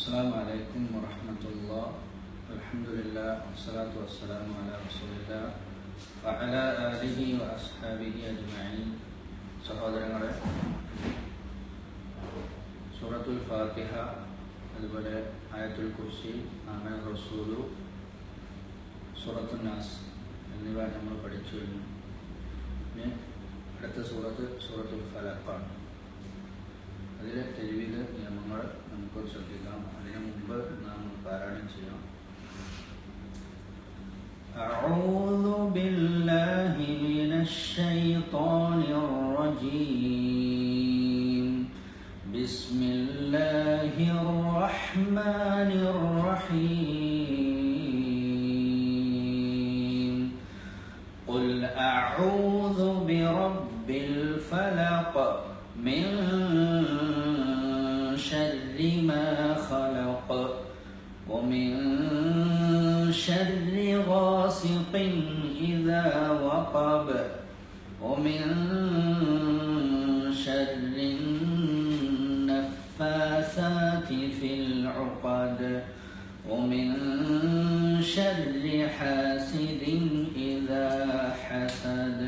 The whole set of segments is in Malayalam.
السلام عليكم ورحمة الله الحمد لله والصلاة والسلام على رسول الله وعلى آله وأصحابه أجمعين സഹോദരങ്ങളെ സൂറത്തുൽ ഫാത്തിഹ അതുപോലെ ആയത്തുൽ കുർസി ആമൻ റസൂലു സൂറത്തുൽ നാസ് എന്നിവ നമ്മൾ പഠിച്ചു കഴിഞ്ഞു ഇനി അടുത്ത സൂറത്ത് സൂറത്തുൽ ഫലക്കാണ് അതിലെ തെരുവില് നിയമങ്ങൾ നമുക്ക് ശ്രദ്ധിക്കാം അതിനു മുമ്പ് നാം പാരായണം ചെയ്യാം أعوذ بالله من الشيطان الرجيم بسم الله الرحمن الرحيم قل أعوذ برب الفلق من شر غاسق إذا وقب ومن شر النفاثات في العقد ومن شر حاسد إذا حسد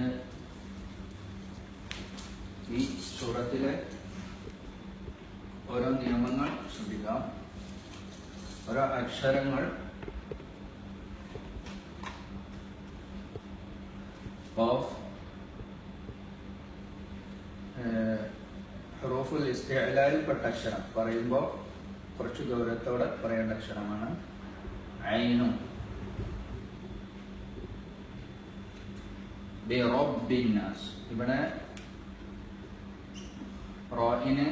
ഈ സൂറത്തിലെ ഓരോ നിയമങ്ങൾ ശ്രദ്ധിക്കാം ഓരോ അക്ഷരങ്ങൾ ഓഫ് ഹറൂഫുൽ ഇസ്തിഅലാലിൽപ്പെട്ട അക്ഷരം. പറയുമ്പോൾ കുറച്ച് ഗൗരവത്തോടെ പറയേണ്ട അക്ഷരമാണ് ഐനും. ബിറബ്ബിന്നാസ് ഇവിടെ റോയിനെ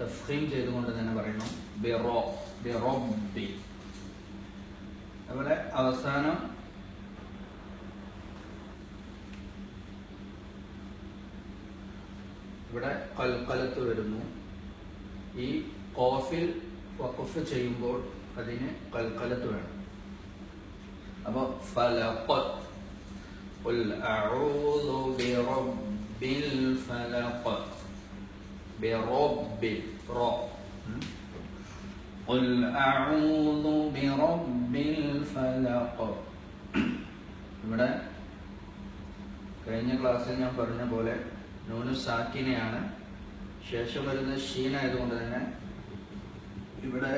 തഫ്ഹീം ചെയ്തുകൊണ്ട് തന്നെ പറയുന്നു. ബിറോ ബിറബ്ബി അതുപോലെ അവസാനം ഇവിടെ കൽക്കലത്ത് വരുന്നു ഈ കോഫിൽ വഖഫ് ചെയ്യുമ്പോൾ അതിന് കൽക്കലത്ത് വേണം അപ്പോൾ ഫലഖ് قل أعوذ برب الفلق برب را قل أعوذ برب الفلق ഇവിടെ കഴിഞ്ഞ ക്ലാസ്സിൽ ഞാൻ പറഞ്ഞ പോലെ നൂനു സാക്കിനെയാണ് ശേഷം വരുന്നത് ഷീനായതുകൊണ്ട് തന്നെ ഇവിടെ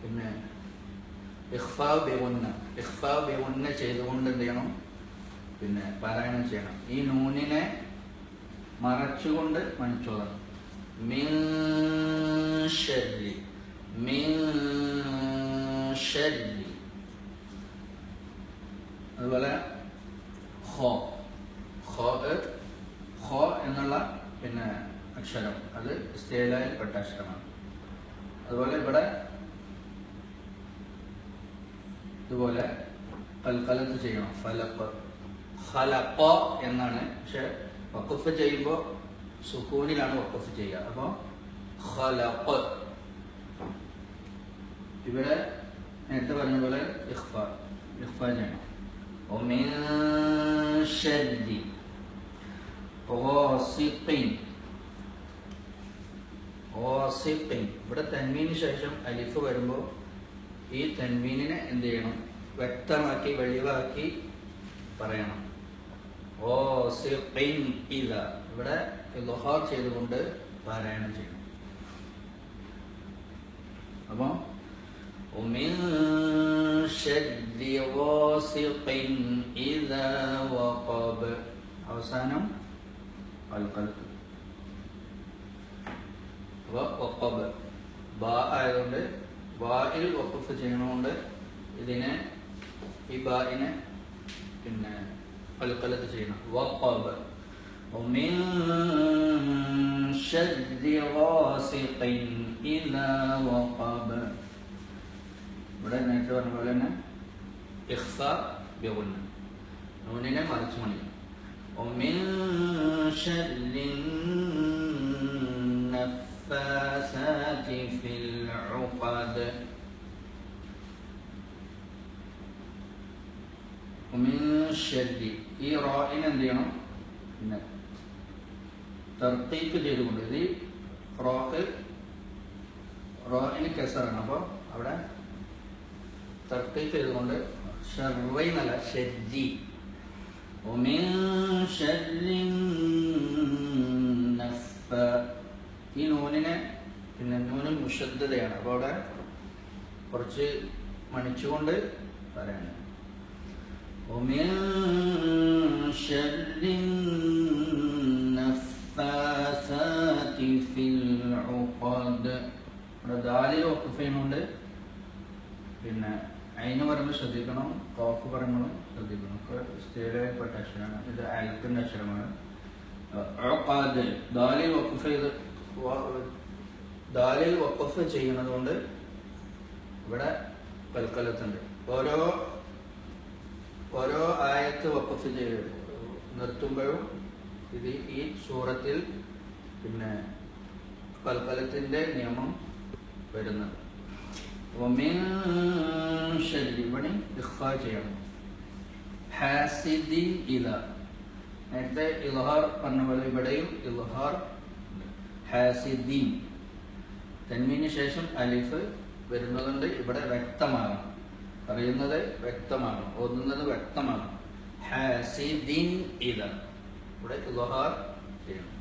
പിന്നെ ഇഹ്ഫാ ബെവുന്ന ഇഹ്ഫാ ബെവുന്ന ചെയ്തുകൊണ്ട് എന്ത് ചെയ്യണം? പിന്നെ പാരായണം ചെയ്യണം. ഈ നൂനിനെ മറച്ചുകൊണ്ട് മണിച്ചോളണം. മിൻ ഷർരി മിൻ അതുപോലെ പിന്നെ അക്ഷരം. അത് സ്റ്റേലായ പെട്ട അക്ഷരമാണ് അതുപോലെ ഇവിടെ ഇതുപോലെ പൽക്കലത്ത് ചെയ്യണം. ഫലപ്പ് ഹലപ്പ എന്നാണ്. പക്ഷെ വക്കുഫ് ചെയ്യുമ്പോൾ സുക്കൂനിലാണ് വക്കുഫ് ചെയ്യുക. അപ്പോൾ ഹലപ്പ് ഇവിടെ നേരത്തെ പറഞ്ഞ പോലെ ഇഖ്ഫ. ഇഖ്ഫ ചെയ്യണം. ഒമേ ഷരി. غاسق غاسق ഇവിടെ തന്മീന് ശേഷം അലിഫ് വരുമ്പോൾ ഈ തന്മീനിനെ എന്ത് ചെയ്യണം വ്യക്തമാക്കി വെളിവാക്കി പറയണം ഓസിഖിൻ ഇത ഇവിടെ ഇൽഹാർ ചെയ്തുകൊണ്ട് പാരായണം ചെയ്യണം അപ്പോൾ ومن شر غاسق إذا وقب അവസാനം അൽക്കൽത്ത് വഖബ് ബാ ആയതുകൊണ്ട് ബായിൽ വഖഫ് ചെയ്യണോണ്ട് ഇതിനെ ഈ ബായിനെ പിന്നെ അൽക്കലത്ത് ചെയ്യണം വഖബ് ومن شر غاسق إذا وقب ഇവിടെ നേരത്തെ പറഞ്ഞ പോലെ തന്നെ ഇഖ്ഫ ബിഗുന്ന നൂനിനെ മറിച്ച് മണിക്കണം ومن شر النفاثات في العقد ومن شر ഈ റോയിന് എന്ത് ചെയ്യണം പിന്നെ തർക്കീക്ക് ചെയ്തുകൊണ്ട് ഇത് റോക്ക് റോയിന് കെസറാണ് അപ്പോൾ അവിടെ തർക്കീത്ത് ചെയ്തുകൊണ്ട് ഷർവൈ എന്നല്ല ഷെജി ومن شر النفا ഈ നൂനിനെ പിന്നെ നൂന് മുഷദ്ദതയാണ് അപ്പോൾ അവിടെ കുറച്ച് മണിച്ചുകൊണ്ട് പറയാണ് ومن شر النفاثات في العقد ഇവിടെ ദാലിൽ വഖഫ് ചെയ്യുന്നുണ്ട് പിന്നെ അതിന് പറയുമ്പോൾ ശ്രദ്ധിക്കണം കോഫ് പറയുമ്പോൾ ശ്രദ്ധിക്കണം ഒക്കെ സ്ഥിരപ്പെട്ട അക്ഷരമാണ് ഇത് അൽക്കിന്റെ അക്ഷരമാണ്. ദാലിൽ വഖഫ് ചെയ്യുന്നത് കൊണ്ട് ഇവിടെ കൽക്കലത്തുണ്ട് ഓരോ ഓരോ ആയത്ത് വഖഫ് ചെയ്ത് നിർത്തുമ്പോഴും ഇത് ഈ സൂറത്തിൽ പിന്നെ കൽക്കലത്തിന്റെ നിയമം വരുന്നത്. ഒമിൻ ഷരി ഇവിടെ ഇഖ്ഫ ചെയ്യണം ഹാസിദിൻ നേരത്തെ ഇൽഹാർ പറഞ്ഞ പോലെ ഇവിടെയും ഇൽഹാർ ഹാസിദ്ദീൻ തെന്മീന് ശേഷം അലിഫ് വരുന്നതുകൊണ്ട് ഇവിടെ വ്യക്തമാകണം. പറയുന്നത് വ്യക്തമാകണം. ഓതുന്നത് വ്യക്തമാകണം. ഹാസിദ്ദീൻ ഇത ഇവിടെ ഇൽഹാർ ചെയ്യണം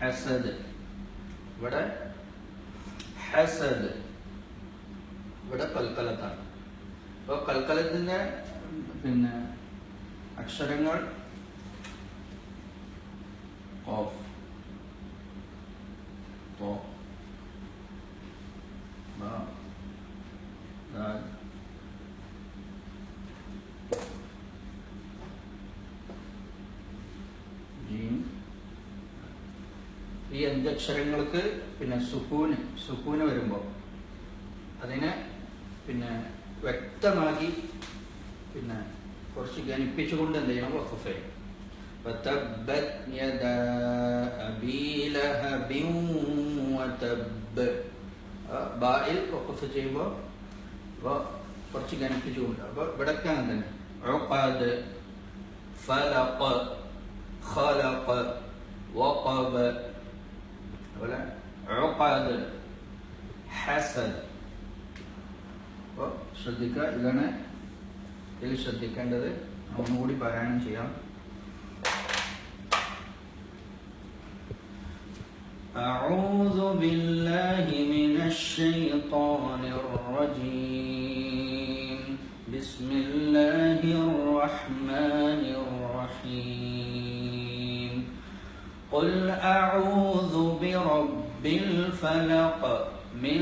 ഹസദ്. ഇവിടെ ഹസദ്. ഇവിടെ കൽക്കലത്താണ്. അപ്പോൾ കൽക്കലത്തിന്റെ പിന്നെ അക്ഷരങ്ങൾ ഓഫ് ജീം ഈ അഞ്ചക്ഷരങ്ങൾക്ക് പിന്നെ സുക്കൂന് സുക്കൂന് വരുമ്പോൾ അതിനെ പിന്നെ വ്യക്തമാക്കി പിന്നെ കുറച്ച് ഗണിപ്പിച്ചുകൊണ്ട് എന്ത് ചെയ്യണം വഖഫ് ചെയ്യണം وتبت يدا أبي لهب وتب ആ, ബായിൽ വഖഫ് ചെയ്യുമ്പോൾ അപ്പോൾ കുറച്ച് ഗണിപ്പിച്ചുകൊണ്ട് അപ്പോൾ ഇവിടൊക്കെ അങ്ങനെ തന്നെ ഉഖാദ് ഫലഖ ഖലഖ വഖബ അതുപോലെ ഉഖാദ് ഹസദ് അപ്പോൾ ശ്രദ്ധിക്കുക ഇതാണ് ഇതിൽ ശ്രദ്ധിക്കേണ്ടത് ഒന്നുകൂടി പാരായണം ചെയ്യാം أعوذ بالله من الشيطان الرجيم بسم الله الرحمن الرحيم قل أعوذ برب الفلق من